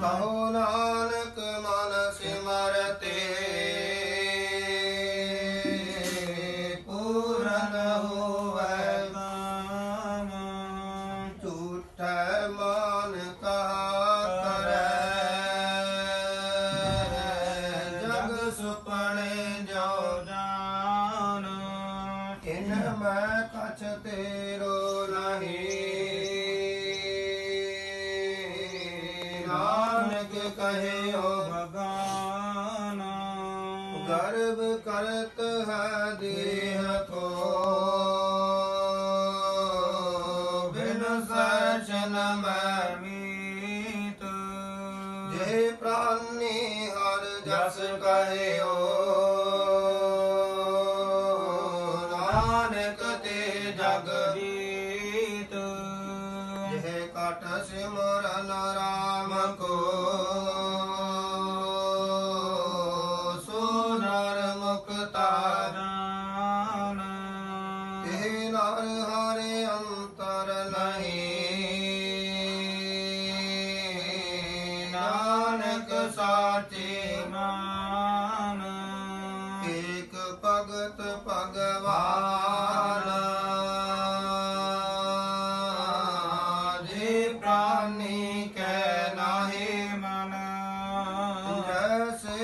ਕਹੋ ਨਾਨਕ ਮਨ ਸਿਮਰਤੇ। ਪੂਰਨ ਹੋਵੇ ਨਾਮ, ਝੂਠੈ ਮਨ ਕਹਾ ਕਰੈ। ਜਗ ਸੁਪਣੇ ਜੋ ਜਾਨ ਕਿਨ ਮੈਂ ਕਛ ਤੇ ਕਹਿਓ ਭਗਾਨਾ ਗਰਭ ਕਰਤ ਹੈ ਦੇਹ ਕੋ। ਬਿਨ ਸਚਨ ਮੈਂ ਮੀਤ। ਜੇ ਪ੍ਰਾਨੀ ਹਰ ਜਸ ਕਹਿਓ ਨਾਨਕ ਤੇ ਜਗ ਜੀਤ ਇਹ ਕਟ ਸਿਮਰਨ ਰਾਮ ਕੋ। ਮੁਕਤਾ ਜਾਣ ਇਹ ਨਰ ਹਰੇ ਅੰਤਰ ਨਹੀਂ। ਨਾਨਕ ਸਾਚੇ ਮਾਨ। ਏਕ ਭਗਤ ਭਗਵਾਨ। ਜੇ ਪ੍ਰਾਨੀ